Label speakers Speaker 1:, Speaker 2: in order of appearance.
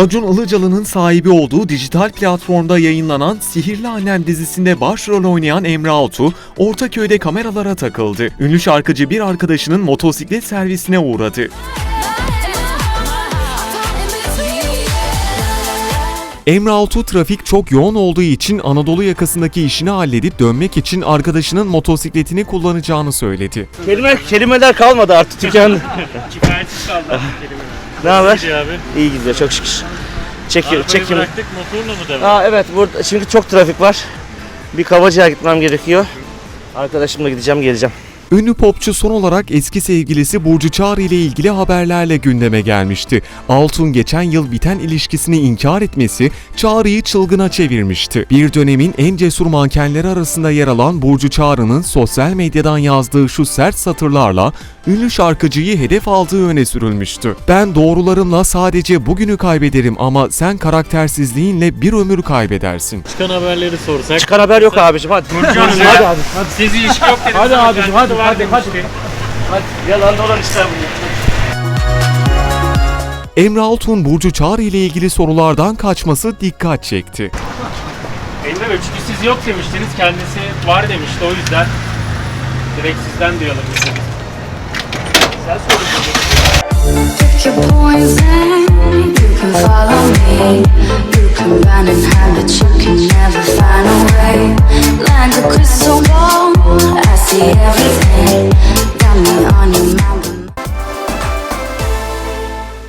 Speaker 1: Acun Ilıcalı'nın sahibi olduğu dijital platformda yayınlanan Sihirli Annem dizisinde başrol oynayan Emre Altuğ, Ortaköy'de kameralara takıldı. Ünlü şarkıcı bir arkadaşının motosiklet servisine uğradı. Emre Altuğ trafik çok yoğun olduğu için Anadolu yakasındaki işini halledip dönmek için arkadaşının motosikletini kullanacağını söyledi.
Speaker 2: Kelime, kelimeler kalmadı artık tükendi.
Speaker 3: Kifayetsiz kaldı artık kelimeler.
Speaker 2: ne haber?
Speaker 3: Gidiyor abi.
Speaker 2: İyi gidiyor çok şükür. Çekiyor,
Speaker 3: Arabayı
Speaker 2: çekim.
Speaker 3: bıraktık motorla mı devam?
Speaker 2: Aa evet burada çünkü çok trafik var. Bir Kavacık'a gitmem gerekiyor. Arkadaşımla gideceğim geleceğim.
Speaker 1: Ünlü popçu son olarak eski sevgilisi Burcu Çağrı ile ilgili haberlerle gündeme gelmişti. Altun geçen yıl biten ilişkisini inkar etmesi Çağrı'yı çılgına çevirmişti. Bir dönemin en cesur mankenleri arasında yer alan Burcu Çağrı'nın sosyal medyadan yazdığı şu sert satırlarla ünlü şarkıcıyı hedef aldığı öne sürülmüştü. Ben doğrularımla sadece bugünü kaybederim ama sen karaktersizliğinle bir ömür kaybedersin.
Speaker 3: Çıkan haberleri sorsak.
Speaker 2: Çıkan haber yok abicim hadi.
Speaker 3: Burcu
Speaker 2: hadi,
Speaker 3: Hanım
Speaker 2: hadi abi.
Speaker 3: Siz ilişki yok dediniz.
Speaker 2: Hadi abicim, hadi,
Speaker 3: var
Speaker 2: hadi,
Speaker 3: demişti.
Speaker 2: Hadi. Yalan dolan işler bunlar.
Speaker 1: Emre Altun Burcu Çağrı ile ilgili sorulardan kaçması dikkat çekti.
Speaker 3: Emre Bey çünkü siz yok demiştiniz. Kendisi var demişti. O yüzden direkt sizden duyalım.
Speaker 4: Pick your